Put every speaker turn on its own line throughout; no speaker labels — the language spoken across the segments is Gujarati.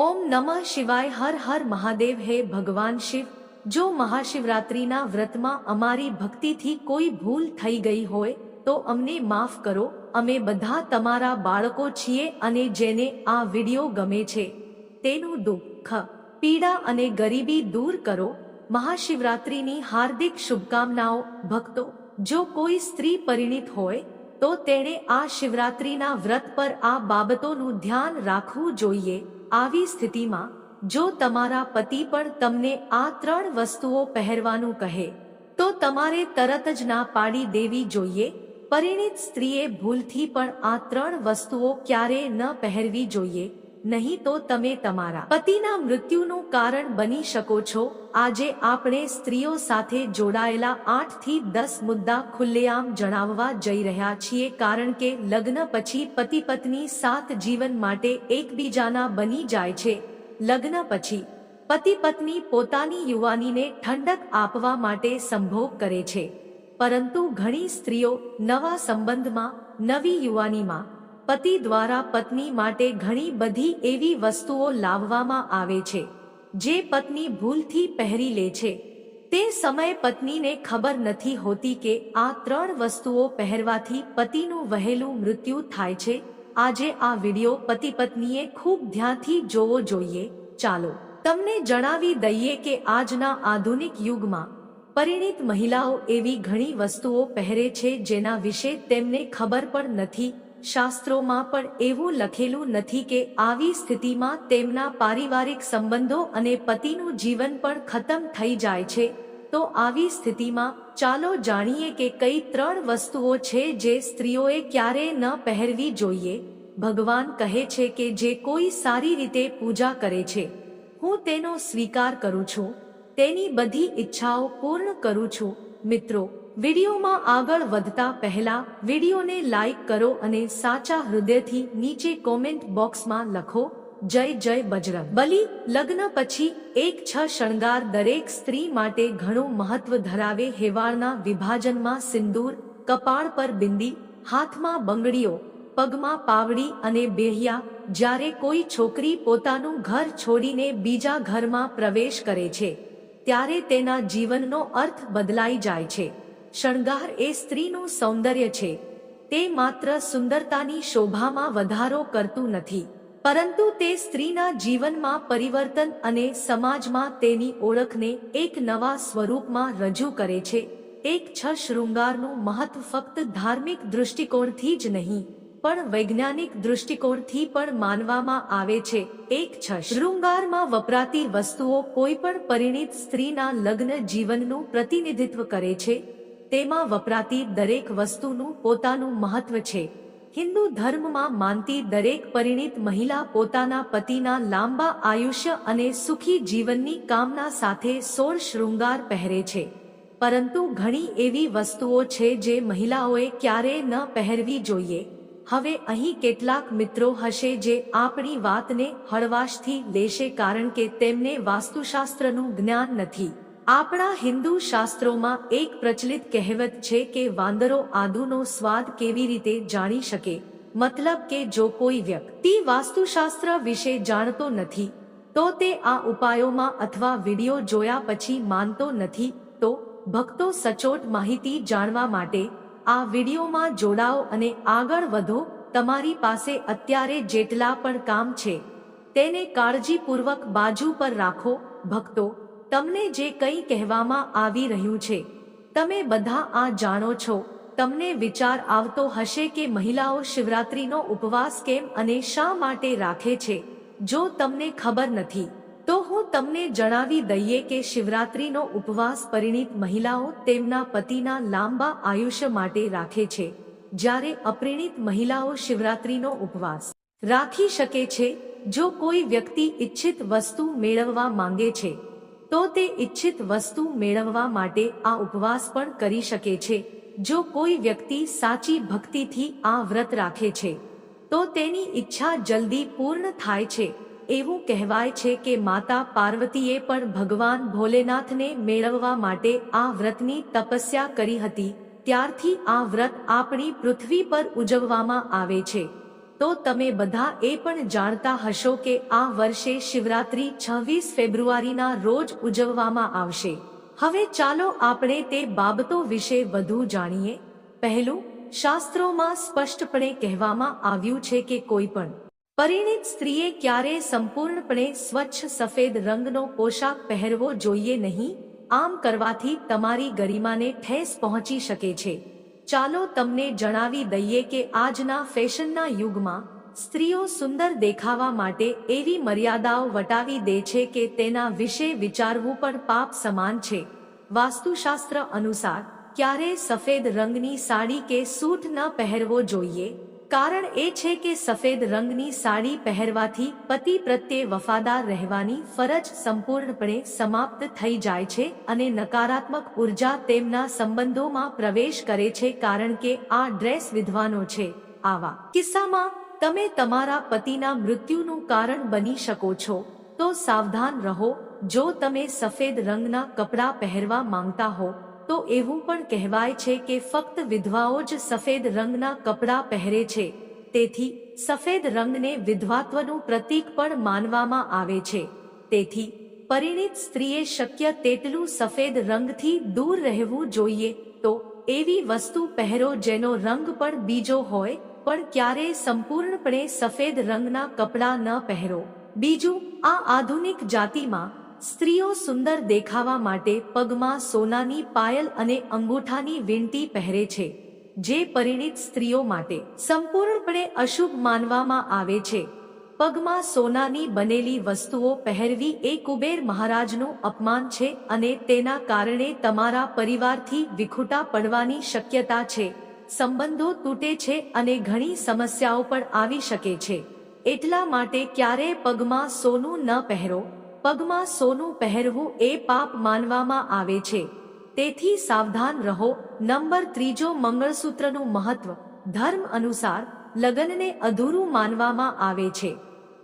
ઓમ નમઃ શિવાય હર હર મહાદેવ હે ભગવાન શિવ. જો મહાશિવરાત્રિના વ્રતમાં અમારી ભક્તિથી કોઈ ભૂલ થઈ ગઈ હોય, તો અમને માફ કરો. અમે બધા તમારા બાળકો છીએ અને જેને આ વિડિયો ગમે છે. તેનું દુઃખ, પીડા અને ગરીબી દૂર કરો. મહાશિવરાત્રિની હાર્દિક શુભકામનાઓ, ભક્તો. જો કોઈ સ્ત્રી પરિણિત હોય, તો તેણે આ શિવરાત્રિના વ્રત પર આ બાબતોનું ધ્યાન રાખવું જોઈએ. આવી સ્થિતિમાં, જો તમારા પતિ પણ તમને આ ત્રણ વસ્તુઓ પહેરવાનું કહે, તો તમારે તરત જ ના પાડી દેવી જોઈએ, પરિણીત સ્ત્રીએ ભૂલથી પણ આ ત્રણ વસ્તુઓ ક્યારે ન પહેરવી જોઈએ. નહીં તો તમે તમારા પતિના મૃત્યુનું કારણ બની શકો છો. આજે આપણે સ્ત્રીઓ સાથે જોડાયેલા આઠથી દસ મુદ્દા ખુલ્લેઆમ જણાવવા જઈ રહ્યા છીએ કારણ કે લગ્ન પછી પતિ પત્ની સાત જીવન માટે એકબીજાના બની જાય છે. લગ્ન પછી પતિ પત્ની પોતાની યુવાનીને ઠંડક આપવા માટે સંભોગ કરે છે. પરંતુ ઘણી સ્ત્રીઓ નવા સંબંધમાં, નવી યુવાનીમાં પતિ દ્વારા પત્ની માટે ઘણી બધી એવી વસ્તુઓ લાવવામાં આવે છે, જે પત્ની ભૂલથી પહેરી લે છે. તે સમયે પત્નીને ખબર નથી હોતી કે આ ત્રણ વસ્તુઓ પહેરવાથી પતિનું વહેલું મૃત્યુ થાય છે. આજે આ વિડિયો પતિ પત્નીએ ખૂબ ધ્યાનથી જોવો જોઈએ. ચાલો, તમને જણાવી દઈએ કે આજના આધુનિક યુગમાં પરિણિત મહિલાઓ એવી ઘણી વસ્તુઓ પહેરે છે જેના વિશે તેમને ખબર પણ નથી. શાસ્ત્રોમાં પણ એવું લખેલું નથી કે આવી સ્થિતિમાં તેમના પારિવારિક સંબંધો અને પતિનું જીવન પણ ખતમ થઈ જાય છે. તો આવી સ્થિતિમાં ચાલો જાણીએ કે કઈ ત્રણ વસ્તુઓ છે જે સ્ત્રીઓએ ક્યારેય ન પહેરવી જોઈએ. ભગવાન કહે છે કે જે કોઈ સારી રીતે પૂજા કરે છે. હું તેનો સ્વીકાર કરું છું. તેની બધી ઈચ્છાઓ પૂર્ણ કરું છું. મિત્રો વિડીયોમાં આગળ વધતા પહેલા વિડીયોને લાઈક કરો અને સાચા હૃદયથી નીચે કોમેન્ટ બોક્સમાં લખો, જય જય બજરંગ. બલી, લગ્ન પછી એક છ શણગાર દરેક સ્ત્રી માટે ઘણું મહત્વ ધરાવે હેવાળના વિભાજનમાં સિંદૂર, કપાળ પર બિંદી, હાથમાં બંગડીઓ, પગમાં પાવડી અને બેહિયા, જ્યારે કોઈ છોકરી પોતાનું ઘર છોડીને બીજા ઘરમાં પ્રવેશ કરે છે, ત્યારે તેના જીવનનો અર્થ બદલાઈ જાય છે. શણગાર એ સ્ત્રીનું સૌંદર્ય છે. તે માત્ર સુંદરતાની શોભામાં વધારો કરતું નથી. પરંતુ તે સ્ત્રીના જીવનમાં પરિવર્તન અને સમાજમાં તેની ઓળખને એક નવા સ્વરૂપમાં રજૂ કરે છે. એક છ શૃંગારનું મહત્વ ફક્ત ધાર્મિક દૃષ્ટિકોણથી જ નહીં, પણ વૈજ્ઞાનિક દૃષ્ટિકોણથી પણ માનવામાં આવે છે. એક છ શૃંગારમાં વપરાતી વસ્તુઓ કોઈ પણ પરિણીત સ્ત્રીના લગ્ન જીવનનું પ્રતિનિધિત્વ કરે છે. તેમાં વપરાતી દરેક વસ્તુનું પોતાનું મહત્વ છે. હિન્દુ ધર્મમાં માનતી દરેક પરિણીત મહિલા પોતાના પતિના લાંબા આયુષ્ય અને સુખી જીવનની કામના સાથે સોળ શૃંગાર પહેરે છે. પરંતુ ઘણી એવી વસ્તુઓ છે જે મહિલાઓએ ક્યારેય ન પહેરવી જોઈએ. હવે અહીં કેટલાક મિત્રો હશે જે આપણી વાતને હળવાશથી લેશે કારણ કે તેમને વાસ્તુશાસ્ત્રનું જ્ઞાન નથી. આપણા હિન્દુ શાસ્ત્રોમાં એક પ્રચલિત કહેવત છે કે વાંદરો આદુનો સ્વાદ કેવી રીતે જાણી શકે? મતલબ કે જો કોઈ વ્યક્તિ વાસ્તુશાસ્ત્ર વિશે જાણતો નથી, તો તે આ ઉપાયોમાં અથવા વીડિયો જોયા પછી માનતો નથી, તો ભક્તો સચોટ માહિતી જાણવા માટે આ વિડીયોમાં જોડાઓ અને આગળ વધો, તમારી પાસે અત્યારે જેટલા પણ કામ છે, તેને કાળજીપૂર્વક બાજુ પર રાખો, ભક્તો. તમને જે કંઈ કહેવામાં આવી રહ્યું છે, તમે બધા આ જાણો છો. તમને વિચાર આવતો હશે કે મહિલાઓ શિવરાત્રીનો ઉપવાસ કેમ અને શા માટે રાખે છે? જો તમને ખબર નથી, તો હું તમને જણાવી દઈએ કે શિવરાત્રીનો ઉપવાસ પરિણીત મહિલાઓ તેમના પતિના લાંબા આયુષ્ય માટે રાખે છે. જ્યારે અપરિણીત મહિલાઓ શિવરાત્રીનો ઉપવાસ રાખી શકે છે, જો કોઈ વ્યક્તિ ઈચ્છિત વસ્તુ મેળવવા માંગે છે. તો તે ઈચ્છિત વસ્તુ મેળવવા માટે આ ઉપવાસ પણ કરી શકે છે. જો કોઈ વ્યક્તિ સાચી ભક્તિથી આ વ્રત રાખે છે, તો તેની ઈચ્છા જલ્દી પૂર્ણ થાય છે. એવું કહેવાય છે કે માતા પાર્વતીએ પણ ભગવાન ભોલેનાથને મેળવવા માટે આ વ્રતની તપસ્યા કરી હતી. ત્યારથી આ વ્રત આપણી પૃથ્વી પર ઉજવવામાં આવે છે. તો તમે બધા એ પણ જાણતા હશો કે આ વર્ષે શિવરાત્રી છવ્વીસ ફેબ્રુઆરીના રોજ ઉજવવામાં આવશે. હવે ચાલો આપણે તે બાબતો વિશે વધુ જાણીએ. પહેલું, શાસ્ત્રોમાં સ્પષ્ટપણે કહેવામાં આવ્યું છે કે કોઈ પણ પરિણીત સ્ત્રીએ ક્યારેય સંપૂર્ણપણે સ્વચ્છ સફેદ રંગનો પોશાક પહેરવો જોઈએ નહીં, આમ કરવાથી તમારી ગરિમાને ઠેસ પહોંચી શકે છે. ચાલો તમને જણાવી દઈએ કે આજના ફેશનના યુગમાં સ્ત્રીઓ સુંદર દેખાવા માટે એવી મર્યાદાઓ વટાવી દે છે કે તેના વિશે વિચારવું પણ પાપ સમાન છે. વાસ્તુશાસ્ત્ર અનુસાર ક્યારેય સફેદ રંગની સાડી કે સૂટ ન પહેરવો જોઈએ? કારણ એ છે કે સફેદ રંગની સાડી પહેરવાથી પતિ પ્રત્યે વફાદાર રહેવાની ફરજ સંપૂર્ણપણે સમાપ્ત થઈ જાય છે અને નકારાત્મક ઊર્જા તેમના સંબંધોમાં પ્રવેશ કરે છે કારણ કે આ ડ્રેસ વિધવાનો છે. આવા કિસ્સામાં, તમે તમારા પતિના મૃત્યુનું કારણ બની શકો છો. તો સાવધાન રહો. જો તમે સફેદ રંગના કપડાં પહેરવા માંગતા હો તો એવું પણ કહેવાય છે કે ફક્ત વિધવાઓ જ સફેદ રંગના કપડાં પહેરે છે. તેથી, સફેદ રંગને વિધવાત્વનું પ્રતીક પણ માનવામાં આવે છે. તેથી, પરિણિત સ્ત્રીએ શક્ય તેટલું સફેદ રંગથી દૂર રહેવું જોઈએ તો એવી વસ્તુ પહેરો જેનો રંગ પણ બીજો હોય, પણ ક્યારેય સંપૂર્ણપણે સફેદ રંગના કપડાં ન પહેરો. બીજું, આ આધુનિક જાતિમાં સ્ત્રીઓ સુંદર દેખાવા માટે પગમાં સોનાની પાયલ અને અંગૂઠાની વીંટી પહેરે છે, જે પરિણીત સ્ત્રીઓ માટે સંપૂર્ણપણે અશુભ માનવામાં આવે છે. પગમાં સોનાની બનેલી વસ્તુઓ પહેરવી એ કુબેર મહારાજનું અપમાન છે અને તેના કારણે તમારા પરિવારથી વિખૂટા પડવાની શક્યતા છે. સંબંધો તૂટે છે અને ઘણી સમસ્યાઓ પણ આવી શકે છે. એટલા માટે ક્યારેય પગમાં સોનું ન પહેરો. પગમાં સોનું પહેરવું એ પાપ માનવામાં આવે છે. તેથી સાવધાન રહો. નંબર ત્રીજો મંગળસૂત્રનું મહત્વ. ધર્મ અનુસાર લગ્નને અધૂરું માનવામાં આવે છે.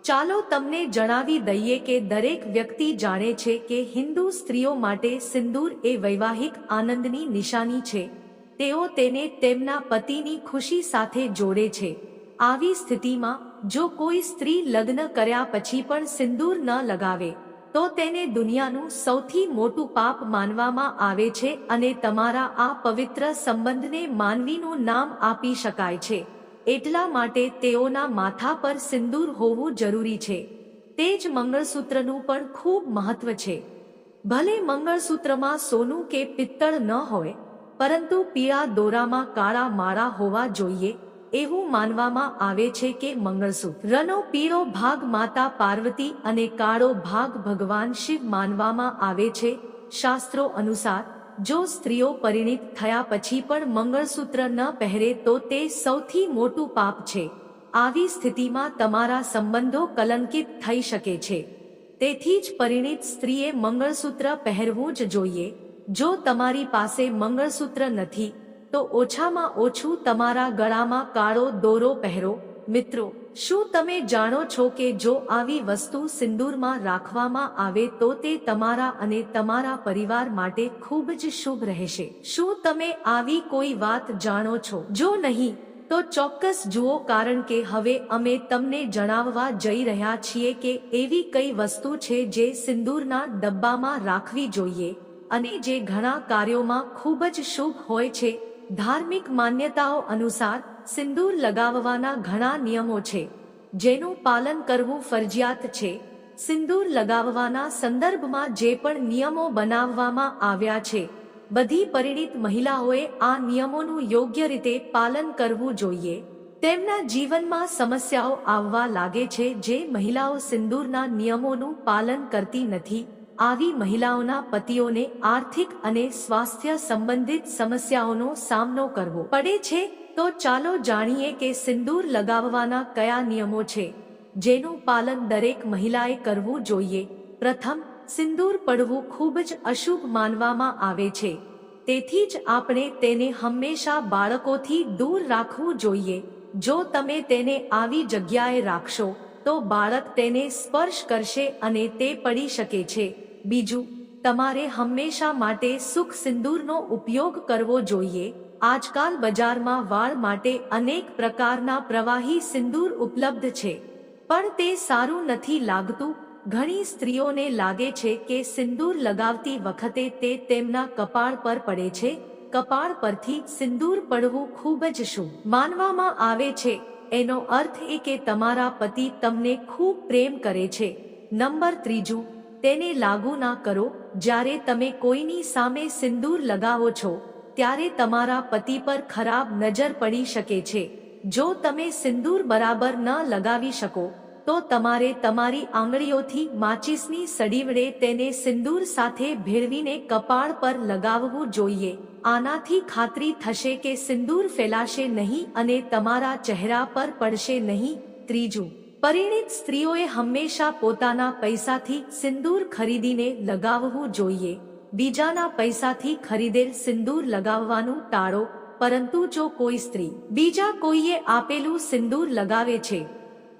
ચાલો તમને જણાવી દઈએ કે દરેક વ્યક્તિ જાણે છે કે હિન્દુ સ્ત્રીઓ માટે સિંદૂર એ વૈવાહિક આનંદની નિશાની છે. તેઓ તેને તેમના પતિની ખુશી સાથે જોડે છે. આવી સ્થિતિમાં જો કોઈ સ્ત્રી લગ્ન કર્યા પછી પણ સિંદૂર ન લગાવે તો તેને દુનિયાનું સૌથી મોટું પાપ માનવામાં આવે છે અને તમારા આ પવિત્ર સંબંધને માનવીનું નામ આપી શકાય છે. એટલા માટે તેઓના માથા પર સિંદૂર હોવું જરૂરી છે. તે જ મંગળસૂત્રનું પણ ખૂબ મહત્વ છે. ભલે મંગળસૂત્રમાં સોનું કે પિત્તળ ન હોય, પરંતુ પીળા દોરામાં કાળા માળા હોવા જોઈએ એવું માનવામાં આવે છે કે મંગળસૂત્રનો પીળો ભાગ માતા પાર્વતી અને કાળો ભાગ ભગવાન શિવ માનવામાં આવે છે. શાસ્ત્રો અનુસાર, જો સ્ત્રીઓ પરિણીત થયા પછી પણ મંગળસૂત્ર ન પહેરે તો તે સૌથી મોટું પાપ છે. આવી સ્થિતિમાં તમારા સંબંધો કલંકિત થઈ શકે છે. તેથી જ પરિણીત સ્ત્રીએ મંગળસૂત્ર પહેરવું જ જોઈએ. જો તમારી પાસે મંગળસૂત્ર નથી તો ઓછામાં ઓછું તમારા ગળામાં કાળો દોરો પહેરો. મિત્રો, શું તમે જાણો છો કે જો આવી વસ્તુ સિંદૂરમાં રાખવામાં આવે તો તે તમારા અને તમારા પરિવાર માટે ખૂબ જ શુભ રહેશે? શું તમે આવી કોઈ વાત જાણો છો? જો નહીં, તો ચોક્કસ જુઓ કારણ કે હવે અમે તમને જણાવવા જઈ રહ્યા છીએ કે એવી કઈ વસ્તુ છે જે સિંદૂરના ડબ્બામાં રાખવી જોઈએ અને જે ઘણા કાર્યોમાં ખૂબ જ શુભ હોય છે. ધાર્મિક માન્યતાઓ અનુસાર સિંદૂર લગાવવાના ઘણા નિયમો છે, જેનું પાલન કરવું ફરજિયાત છે. સિંદૂર લગાવવાના સંદર્ભમાં જે પણ નિયમો બનાવવામાં આવ્યા છે, બધી પરિણિત મહિલાઓએ આ નિયમોનું યોગ્ય રીતે પાલન કરવું જોઈએ. તેમના જીવનમાં સમસ્યાઓ આવવા લાગે છે જે મહિલાઓ સિંદૂરના નિયમોનું પાલન કરતી નથી. આવી મહિલાઓના પતિઓને આર્થિક અને સ્વાસ્થ્ય સંબંધિત સમસ્યાઓનો સામનો કરવો પડે છે, તો ચાલો જાણીએ કે સિંદૂર લગાવવાના કયા નિયમો છે, જેનું પાલન દરેક મહિલાએ કરવું જોઈએ. પ્રથમ, સિંદૂર પડવું ખૂબ જ અશુભ માનવામાં આવે છે. તેથી જ આપણે તેને હંમેશા બાળકોથી દૂર રાખવું જોઈએ. જો તમે તેને આવી જગ્યાએ રાખશો, તો બાળક તેને સ્પર્શ કરશે અને તે પડી શકે છે. બીજું, તમારે હંમેશા માટે સુખ સિંદૂરનો ઉપયોગ કરવો જોઈએ. આજકાલ બજારમાં વાળ માટે અનેક પ્રકારના પ્રવાહી સિંદૂર ઉપલબ્ધ છે. પણ તે સારું નથી લાગતું. ઘણી સ્ત્રીઓને લાગે છે કે સિંદૂર લગાવતી વખતે તે તેમના કપાળ પર પડે છે. કપાળ પરથી સિંદૂર પડવું ખૂબ જ શું માનવામાં આવે છે. એનો અર્થ એ કે તમારા પતિ તમને ખૂબ પ્રેમ કરે છે. નંબર ત્રીજું તેને લાગુ ના કરો, જ્યારે તમે કોઈની સામે સિંદૂર લગાવો છો, ત્યારે તમારા પતિ પર ખરાબ નજર પડી શકે છે. જો તમે સિંદૂર બરાબર ન લગાવી શકો, તો તમારે તમારી આંગળીઓથી માચિસની સડી વડે તેને સિંદૂર સાથે ભેળવીને કપાળ પર લગાવવું જોઈએ. આનાથી ખાતરી થશે કે સિંદૂર ફેલાશે નહીં અને તમારા ચહેરા પર પડશે નહીં. ત્રીજું પરિણિત સ્ત્રીઓએ હંમેશા પોતાના પૈસાથી સિંદૂર ખરીદીને લગાવવું જોઈએ. બીજાના પૈસાથી ખરીદેલ સિંદૂર લગાવવાનું ટાળો, પરંતુ જો કોઈ સ્ત્રી બીજા કોઈએ આપેલું સિંદૂર લગાવે છે,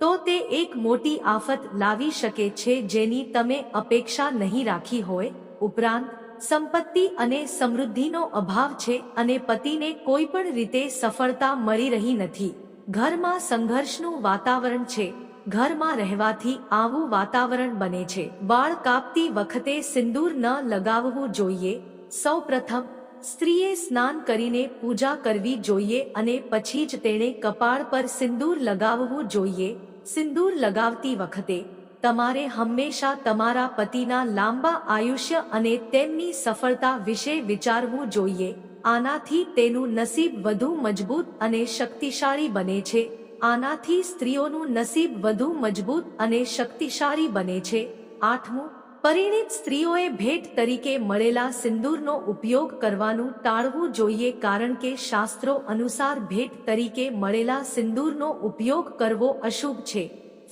તો તે એક મોટી આફત લાવી શકે છે જેની તમે અપેક્ષા નહીં રાખી હોય. ઉપરાંત, સંપત્તિ અને સમૃદ્ધિનો અભાવ છે અને પતિને કોઈ પણ રીતે સફળતા મળી રહી નથી. ઘરમાં સંઘર્ષનું વાતાવરણ છે. ઘરમાં રહેવાથી આવું વાતાવરણ બને છે. વાળ કાપતી વખતે સિંદૂર ન લગાવવું જોઈએ. સૌ પ્રથમ સ્ત્રીએ સ્નાન કરીને પૂજા કરવી જોઈએ અને પછી જ તેણે કપાળ પર સિંદૂર લગાવવું જોઈએ. સિંદૂર લગાવતી વખતે, તમારે હંમેશા તમારા પતિના લાંબા આયુષ્ય અને તેમની સફળતા વિશે વિચારવું જોઈએ. આનાથી તેનું નસીબ વધુ મજબૂત અને શક્તિશાળી બને છે. આનાથી સ્ત્રીઓનું નસીબ વધુ મજબૂત અને શક્તિશાળી બને છે. આઠમું, પરિણિત સ્ત્રીઓએ ભેટ તરીકે મળેલા સિંદૂરનો ઉપયોગ કરવાનું ટાળવું જોઈએ કારણ કે શાસ્ત્રો અનુસાર ભેટ તરીકે મળેલા સિંદૂરનો ઉપયોગ કરવો અશુભ છે.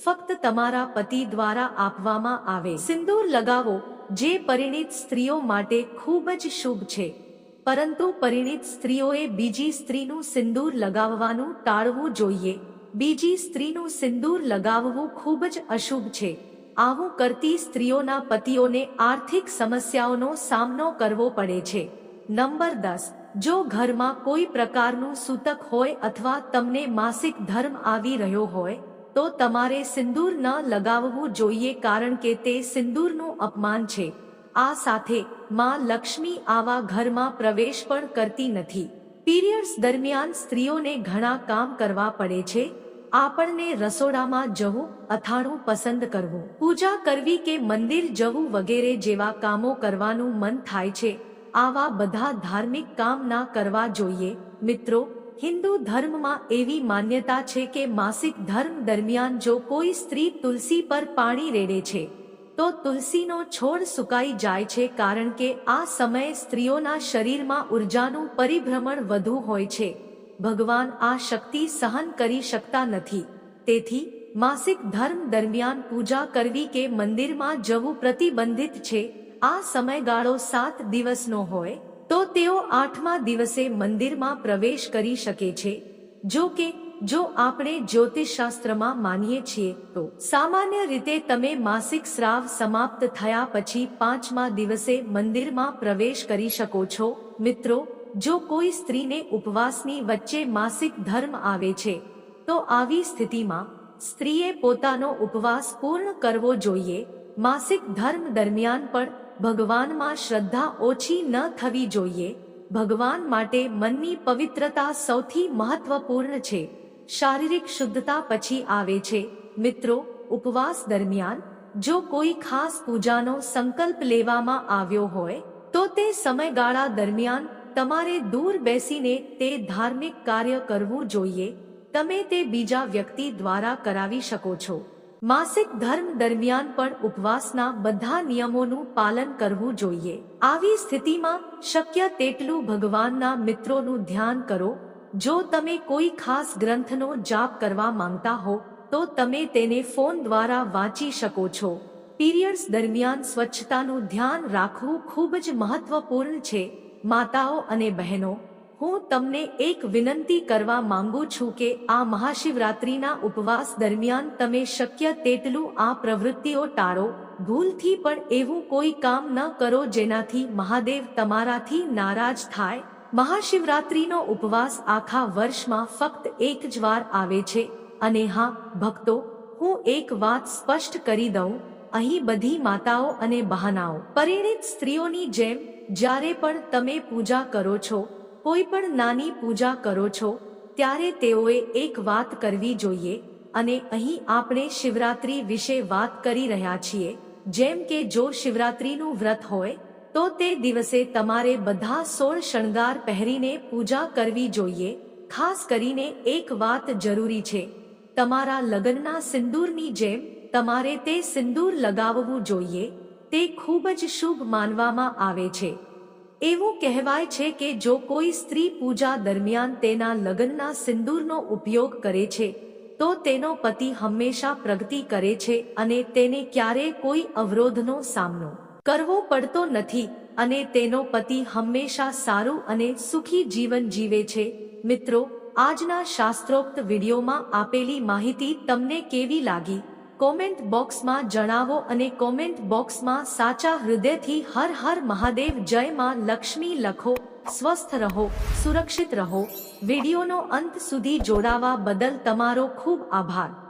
ફક્ત તમારા પતિ દ્વારા આપવામાં આવે. સિંદૂર લગાવો, જે પરિણિત સ્ત્રીઓ માટે ખૂબ જ શુભ છે. પરંતુ પરિણિત સ્ત્રીઓએ બીજી સ્ત્રીનું સિંદૂર લગાવવાનું ટાળવું જોઈએ. બીજી સ્ત્રીનું સિંદૂર લગાવવું ખૂબ જ અશુભ છે. આવું કરતી સ્ત્રીઓના પતિઓને આર્થિક સમસ્યાઓનો સામનો કરવો પડે છે. નંબર દસ, જો ઘરમાં કોઈ પ્રકારનું સૂતક હોય અથવા તમને માસિક ધર્મ આવી રહ્યો હોય, તો તમારે સિંદૂર ન લગાવવું જોઈએ કારણ કે તે સિંદૂરનું અપમાન છે. આ સાથે, માં લક્ષ્મી આવા ઘરમાં પ્રવેશ પણ કરતી નથી. પીરિયડ્સ દરમિયાન સ્ત્રીઓને ઘણા કામ કરવા પડે છે આપણને રસોડામાં જવું, અથાણું પસંદ કરવું, પૂજા કરવી કે મંદિર જવું વગેરે જેવા કામો કરવાનું મન થાય છે, આવા બધા ધાર્મિક કામ ના કરવા જોઈએ. મિત્રો, હિન્દુ ધર્મમાં એવી માન્યતા છે કે માસિક ધર્મ દરમિયાન જો કોઈ સ્ત્રી તુલસી પર પાણી રેડે છે, તો તુલસીનો છોડ સુકાઈ જાય છે કારણ કે આ સમયે સ્ત્રીઓના શરીરમાં ઉર્જાનું પરિભ્રમણ વધુ હોય છે. ભગવાન આ શક્તિ સહન કરી શકતા નથી. તેથી, માસિક ધર્મ દરમિયાન પૂજા કરવી કે મંદિરમાં જવું પ્રતિબંધિત છે. આ સમયગાળો સાત દિવસનો હોય, તો તેઓ આઠમા દિવસે મંદિરમાં પ્રવેશ કરી શકે છે. જો કે, જો આપણે જ્યોતિષશાસ્ત્રમાં માનીએ છીએ, તો સામાન્ય રીતે તમે માસિક સ્રાવ સમાપ્ત થયા પછી પાંચમા દિવસે મંદિરમાં પ્રવેશ કરી શકો છો. મિત્રો જો કોઈ સ્ત્રીને ઉપવાસની વચ્ચે માસિક ધર્મ આવે છે, તો આવી સ્થિતિમાં સ્ત્રીએ પોતાનો ઉપવાસ પૂર્ણ કરવો જોઈએ. માસિક ધર્મ દરમિયાન પણ ભગવાનમાં શ્રદ્ધા ઓછી ન થવી જોઈએ. ભગવાન માટે મનની પવિત્રતા સૌથી મહત્વપૂર્ણ છે. શારીરિક શુદ્ધતા પછી આવે છે. મિત્રો, ઉપવાસ દરમિયાન જો કોઈ ખાસ પૂજાનો સંકલ્પ લેવામાં આવ્યો હોય, તો તે સમયગાળા દરમિયાન તમારે દૂર બેસીને તે ધાર્મિક કાર્ય કરવું જોઈએ. તમે તે બીજા વ્યક્તિ દ્વારા કરાવી શકો છો. માસિક ધર્મ દરમિયાન પણ ઉપવાસના બધા નિયમોનું પાલન કરવું જોઈએ. આવી સ્થિતિમાં શક્ય તેટલું ભગવાનના મિત્રોનું ધ્યાન કરો. જો તમે કોઈ ખાસ ગ્રંથનો જાપ કરવા માંગતા હો, તો તમે તેને ફોન દ્વારા વાંચી શકો છો. પીરિયડ્સ દરમિયાન સ્વચ્છતાનું ધ્યાન રાખવું ખૂબ જ મહત્વપૂર્ણ છે. માતાઓ અને બહેનો, હું તમને એક વિનંતી કરવા માંગુ છું કે આ મહાશિવરાત્રિના ઉપવાસ દરમિયાન તમે શક્ય તેટલું આ પ્રવૃત્તિઓ ટાળો, ભૂલથી પણ એવું કોઈ કામ ન કરો જેનાથી મહાદેવ તમારાથી નારાજ થાય. મહાશિવરાત્રિનો ઉપવાસ આખા વર્ષમાં ફક્ત એક જ વાર આવે છે. અને હા, ભક્તો, હું એક વાત સ્પષ્ટ કરી દઉં. અહીં બધી માતાઓ અને બહાનાઓ, પરિણિત સ્ત્રીઓની જેમ જ્યારે પણ તમે પૂજા કરો છો, કોઈ પણ નાની પૂજા કરો છો, ત્યારે તેઓએ એક વાત કરવી જોઈએ અને અહીં આપણે શિવરાત્રી વિશે વાત કરી રહ્યા છીએ. જેમ કે જો શિવરાત્રીનું વ્રત હોય, તો તે દિવસે તમારે બધા સોળ શણગાર પહેરીને પૂજા કરવી જોઈએ. ખાસ કરીને એક વાત જરૂરી છે, તમારા લગ્નના સિંદૂરની જેમ તમારે તે સિંદૂર લગાવવું જોઈએ. તે ખૂબ જ શુભ માનવામાં આવે છે. એવું કહેવાય છે કે જો કોઈ સ્ત્રી પૂજા દરમિયાન તેના લગ્નના સિંદૂરનો ઉપયોગ કરે છે, તો તેનો પતિ હંમેશા પ્રગતિ કરે છે અને તેને ક્યારેય કોઈ અવરોધનો સામનો કરવો પડતો નથી અને તેનો પતિ હંમેશા સારું અને સુખી જીવન જીવે છે. મિત્રો, આજના શાસ્ત્રોક્ત વિડીયોમાં આપેલી માહિતી તમને કેવી લાગી? કોમેન્ટ બોક્સમાં જણાવો અને કોમેન્ટ બોક્સમાં સાચા હૃદયથી હર હર મહાદેવ, જય માં લક્ષ્મી લખો, સ્વસ્થ રહો, સુરક્ષિત રહો. વિડીયોનો અંત સુધી જોડાવા બદલ તમારો ખૂબ આભાર.